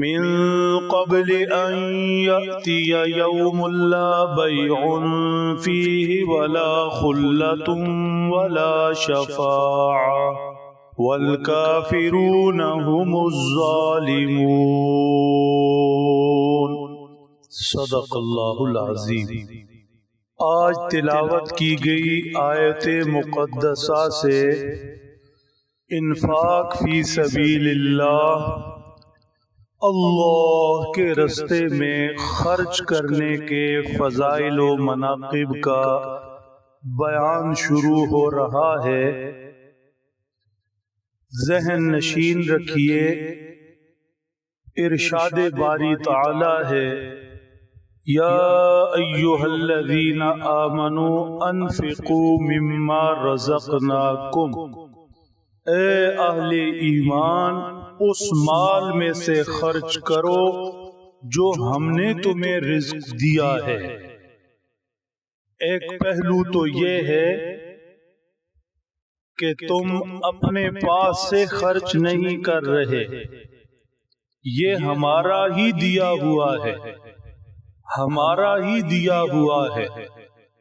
من قبل أن يأتي يوم لا بيع فيه ولا خلة ولا شفاعة. والكافرون هم الظالمون. صدق اللہ العظیم. آج تلاوت کی گئی آیت مقدسہ سے انفاق فی سبیل اللہ اللہ کے رستے میں خرچ کرنے کے فضائل و مناقب کا بیان شروع ہو رہا ہے۔ ذہن نشین رکھیے۔ ارشاد باری تعالی ہے۔ یا ایوہ الذین آمنوا انفقوا مما رزقناکم۔ اے اہل ایمان اس مال میں سے خرچ کرو جو ہم نے تمہیں رزق دیا ہے۔ ایک پہلو تو یہ ہے کہ تم اپنے پاس سے خرچ نہیں کر رہے۔ یہ ہمارا ہی دیا ہوا ہے۔ ہمارا ہی دیا ہوا ہے۔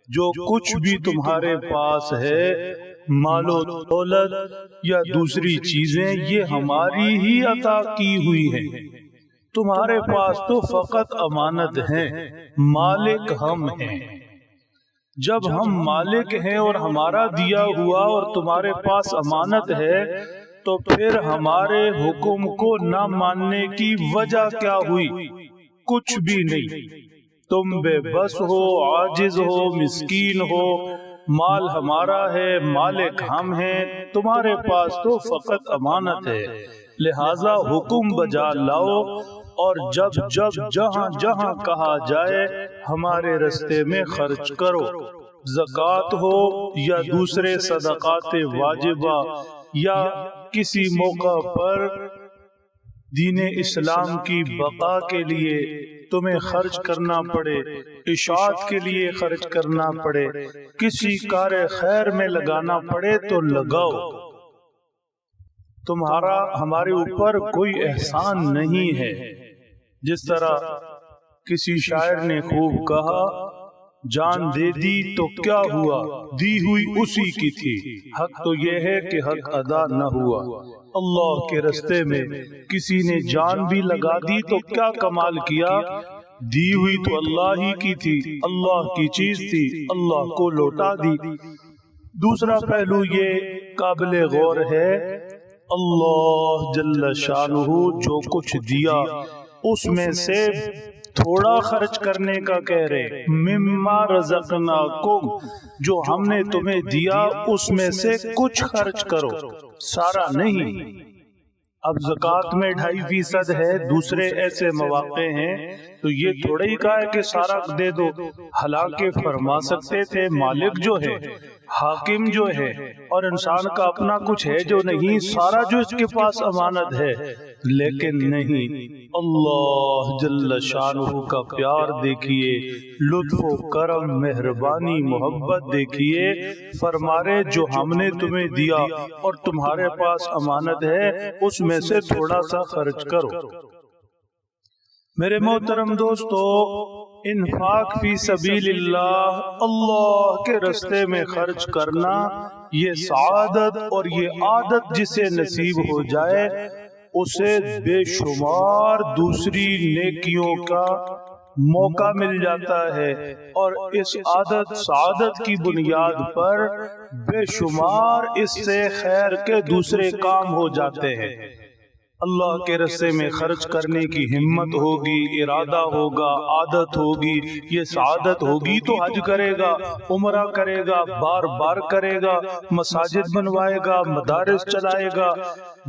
جو کچھ بھی تمہارے پاس ہے مال و دولت یا دوسری چیزیں یہ ہماری ہی عطا کی ہوئی ہیں تمہارے پاس تو فقط امانت ہیں مالک ہم ہیں۔ جب ہم مالک ہیں اور ہمارا دیا ہوا اور تمہارے پاس امانت ہے تو پھر ہمارے حکم کو نہ ماننے کی وجہ کیا ہوئی؟ کچھ بھی نہیں۔ تم بے بس ہو، عاجز ہو، مسکین ہو، مال ہمارا ہے، مالک ہم ہیں، تمہارے پاس تو فقط امانت ہے۔ لہذا حکم بجا لاؤ اور جب جب جہاں جہاں کہا جائے، ہمارے رستے میں خرچ کرو۔ زکوٰۃ ہو یا دوسرے صدقات واجبہ یا کسی موقع پر دین اسلام کی بقا کے لیے۔ تمہیں خرچ کرنا پڑے، اشاعت کے لیے خرچ کرنا پڑے، کسی کار خیر میں لگانا پڑے تو لگاؤ۔ تمہارا، ہمارے اوپر کوئی احسان نہیں ہے۔ جس طرح کسی شاعر نے خوب کہا، جان دے دی تو کیا ہوا؟ دی ہوئی اسی کی تھی۔ حق تو یہ ہے کہ حق ادا نہ ہوا۔ اللہ کے رستے میں کسی نے جان بھی لگا دی تو کیا کمال کیا؟ دی ہوئی تو اللہ ہی کی تھی اللہ کی چیز تھی اللہ کو لوٹا دی۔ دوسرا پہلو یہ قابل غور ہے اللہ جل شانہ جو کچھ دیا اس میں سے تھوڑا خرچ کرنے کا کہہ رہے مما رزقناکم، جو ہم نے تمہیں دیا، اس میں سے کچھ خرچ کرو۔ سارا نہیں۔ اب زکوٰۃ میں ڈھائی فیصد ہے، دوسرے ایسے مواقع ہیں۔ تو یہ تھوڑا ہی کہا ہے کہ سارا دے دو۔ حالانکہ فرما سکتے تھے مالک جو ہے۔ حاکم جو ہے اور انسان کا اپنا کچھ ہے جو نہیں، سارا جو اس کے پاس امانت ہے۔ لیکن نہیں، اللہ جل شانہ کا پیار دیکھیے، لطف و کرم، مہربانی، محبت دیکھیے۔ فرمارے، جو ہم نے تمہیں دیا اور تمہارے پاس امانت ہے، اس میں سے تھوڑا سا خرچ کرو۔ میرے محترم دوستو انفاق فی سبیل اللہ اللہ کے رستے میں خرچ کرنا، یہ سعادت اور یہ عادت جسے نصیب ہو جائے، اسے بے شمار دوسری نیکیوں کا موقع مل جاتا ہے۔ اور اس عادت، سعادت کی بنیاد پر بے شمار اس سے خیر کے دوسرے کام ہو جاتے ہیں۔ اللہ کے رستے میں خرچ کرنے کی ہمت ہوگی، ارادہ ہوگا، عادت ہوگی، یہ سعادت ہوگی تو حج کرے گا، عمرہ کرے گا، بار بار کرے گا، مساجد بنوائے گا، مدارس چلائے گا،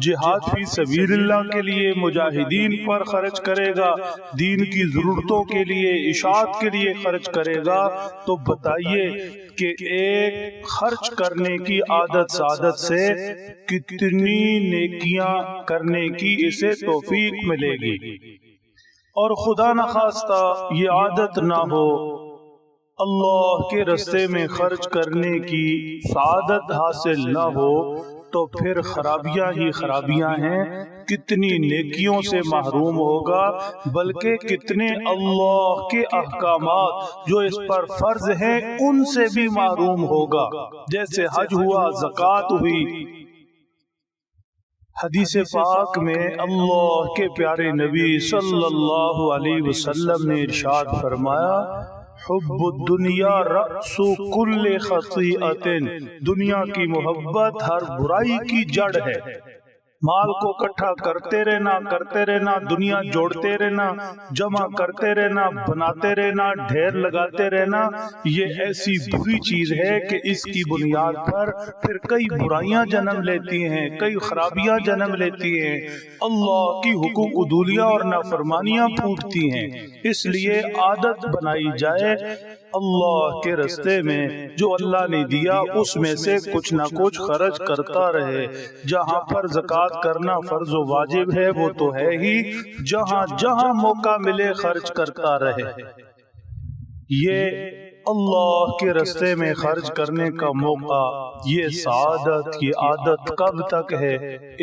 جہاد فی سبیل اللہ کے لیے مجاہدین پر خرچ کرے گا، دین کی ضرورتوں کے لیے، اشاعت کے لیے خرچ کرے گا، تو بتائیے کہ ایک خرچ کرنے کی عادت سعادت سے کتنی نیکیاں کرنے کی کی اسے توفیق ملے گی۔ اور خدا نخواستہ، یہ عادت نہ ہو، اللہ کے رستے میں خرچ کرنے کی سعادت حاصل نہ ہو، تو پھر خرابیاں ہی خرابیاں ہیں۔ کتنی نیکیوں سے محروم ہوگا، بلکہ کتنے اللہ کے احکامات جو اس پر فرض ہیں، ان سے بھی محروم ہوگا۔ جیسے حج ہوا، زکوٰۃ ہوئی۔ حدیث پاک میں اللہ کے پیارے نبی صلی اللہ علیہ وسلم نے ارشاد فرمایا حب الدنیا رأس کل خطیئت دنیا کی محبت ہر برائی کی جڑ ہے۔ مال کو کٹھا کرتے رہنا کرتے رہنا، دنیا جوڑتے رہنا، جمع کرتے رہنا، بناتے رہنا، ڈھیر لگاتے رہنا، یہ ایسی بری چیز ہے کہ اس کی بنیاد پر پھر کئی برائیاں جنم لیتی ہیں، کئی خرابیاں جنم لیتی ہیں۔ اللہ کی حکم ادولیاں اور نافرمانیاں پھوٹتی ہیں۔ اس لیے عادت بنائی جائے اللہ کے رستے میں جو اللہ نے دیا اس میں سے کچھ نہ کچھ خرچ کرتا رہے۔ جہاں پر زکوٰۃ کرنا فرض و واجب ہے وہ تو ہے ہی۔ جہاں جہاں موقع ملے خرچ کرتا رہے۔ یہ اللہ کے رستے میں خرچ کرنے کا موقع یہ سعادت یہ عادت کب تک ہے؟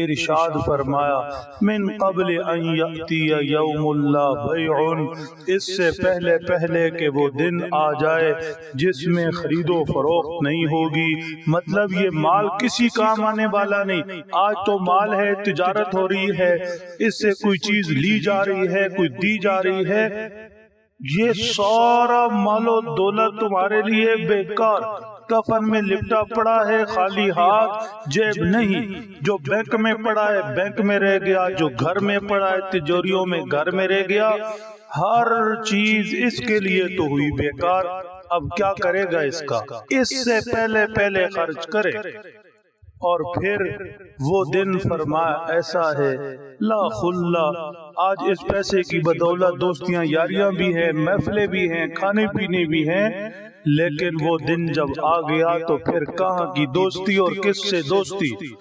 ارشاد فرمایا من قبل ان یأتی یوم اللہ بیعن اس سے پہلے پہلے کہ وہ دن آ جائے جس میں خرید و فروخت نہیں ہوگی مطلب یہ مال کسی کام آنے والا نہیں آج تو مال ہے تجارت ہو رہی ہے اس سے کوئی چیز لی جا رہی ہے کوئی دی جا رہی ہے۔ یہ سارا مال و دولت تمہارے لیے بیکار کفن میں لپٹا پڑا ہے، خالی ہاتھ، جیب نہیں۔ جو بینک میں پڑا ہے، بینک میں رہ گیا۔ جو گھر میں پڑا ہے تجوریوں میں گھر میں رہ گیا۔ ہر چیز اس کے لیے تو ہوئی بیکار۔ اب کیا کرے گا اس کا؟ اس سے پہلے پہلے خرچ کرے۔ اور پھر وہ دن فرمایا ایسا ہے۔ لا خلا آج اس پیسے کی بدولت دوستیاں، یاریاں بھی ہیں، محفلیں بھی ہیں، کھانے پینے بھی ہیں۔ لیکن وہ دن جب آ گیا تو پھر کہاں کی دوستی اور کس سے دوستی؟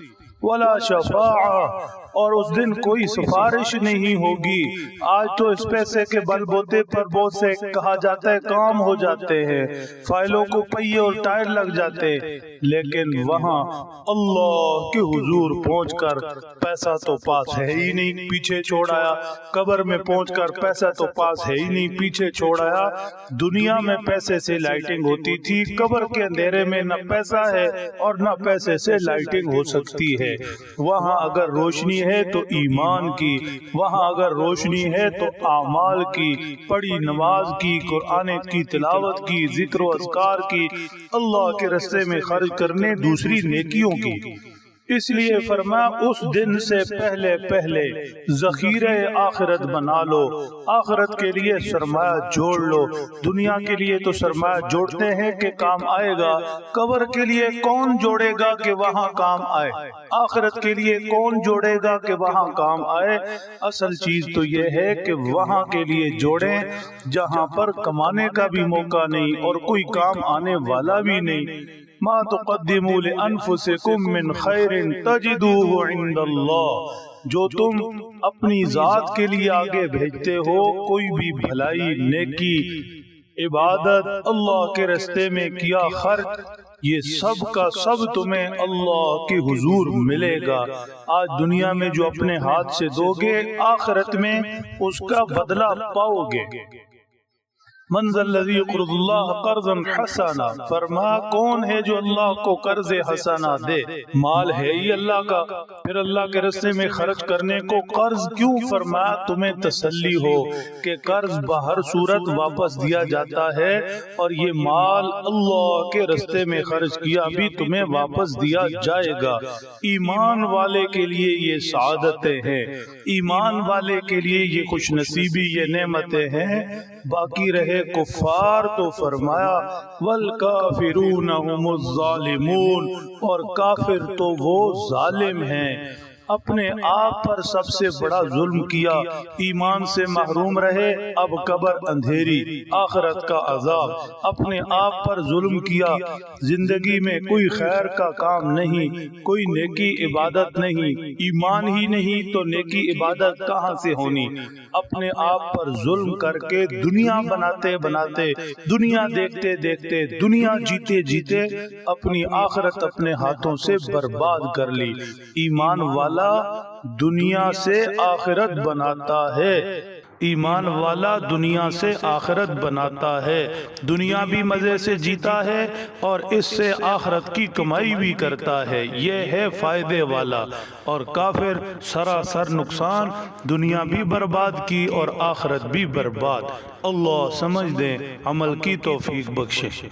ولا شفاعہ اور اس دن کوئی سفارش نہیں ہوگی۔ آج تو اس پیسے کے بل بوتے پر بہت سے کہا جاتا ہے کام ہو جاتے ہیں۔ فائلوں کو پہیے اور ٹائر لگ جاتے۔ لیکن وہاں اللہ کے حضور پہنچ کر پیسہ تو پاس ہے ہی نہیں۔ پیچھے چھوڑ آیا۔ قبر میں پہنچ کر پیسہ تو پاس ہے ہی نہیں۔ پیچھے چھوڑ آیا۔ دنیا میں پیسے سے لائٹنگ ہوتی تھی۔ قبر کے اندھیرے میں نہ پیسہ ہے اور نہ پیسے سے لائٹنگ ہو سکتی ہے۔ وہاں اگر روشنی ہے تو ایمان کی، وہاں اگر روشنی ہے تو اعمال کی پڑی نماز کی، قرآن کی، تلاوت کی، ذکر و اذکار کی، اللہ کے رستے میں خرچ کرنے دوسری نیکیوں کی۔ اس لیے فرما، اس دن سے پہلے پہلے ذخیرہ آخرت بنا لو۔ آخرت کے لیے سرمایہ جوڑ لو۔ دنیا کے لیے تو سرمایہ جوڑتے ہیں کہ کام آئے گا۔ قبر کے لیے کون جوڑے گا کہ وہاں کام آئے؟ آخرت کے لیے کون جوڑے گا کہ وہاں کام آئے؟ اصل چیز تو یہ ہے کہ وہاں کے لیے جوڑیں، جہاں پر کمانے کا بھی موقع نہیں اور کوئی کام آنے والا بھی نہیں۔ ما تقدموا لانفسکم من خیر تجدوه عند اللہ جو تم اپنی ذات کے لیے آگے بھیجتے ہو، کوئی بھی بھلائی، نیکی، عبادت، اللہ کے رستے میں کیا خرچ، یہ سب کا سب تمہیں اللہ کی حضور ملے گا۔ آج دنیا میں جو اپنے ہاتھ سے دو گے آخرت میں اس کا بدلہ پاؤ گے۔ منزل الذي يقرض الله قرضا حسنا۔ فرما کون ہے جو اللہ کو قرض حسنا دے؟ مال ہے ہی اللہ کا۔ پھر اللہ کے رستے میں خرچ کرنے کو قرض کیوں فرمایا تمہیں تسلی ہو کہ قرض بہر صورت واپس دیا جاتا ہے اور یہ مال اللہ کے رستے میں خرچ کیا بھی تمہیں واپس دیا جائے گا۔ ایمان والے کے لیے یہ سعادتیں ہیں۔ ایمان والے کے لیے یہ خوش نصیبی یہ نعمتیں ہیں باقی رہے کفار تو فرمایا والکافرون هم الظالمون اور کافر تو وہ ظالم ہیں۔ اپنے آپ پر سب سے بڑا ظلم کیا۔ ایمان سے محروم رہے۔ اب قبر اندھیری۔ آخرت کا عذاب۔ اپنے آپ پر ظلم کیا۔ زندگی میں کوئی خیر کا کام نہیں۔ کوئی نیکی عبادت نہیں۔ ایمان ہی نہیں تو نیکی عبادت کہاں سے ہونی؟ اپنے آپ پر ظلم کر کے دنیا بناتے بناتے۔ دنیا دیکھتے دیکھتے دنیا جیتے جیتے اپنی آخرت اپنے ہاتھوں سے برباد کر لی۔ ایمان والا دنیا سے آخرت بناتا ہے۔ ایمان والا دنیا سے آخرت بناتا ہے۔ دنیا بھی مزے سے جیتا ہے اور اس سے آخرت کی کمائی بھی کرتا ہے۔ یہ ہے فائدے والا۔ اور کافر سراسر نقصان، دنیا بھی برباد کی اور آخرت بھی برباد۔ اللہ سمجھ دیں، عمل کی توفیق بخشے۔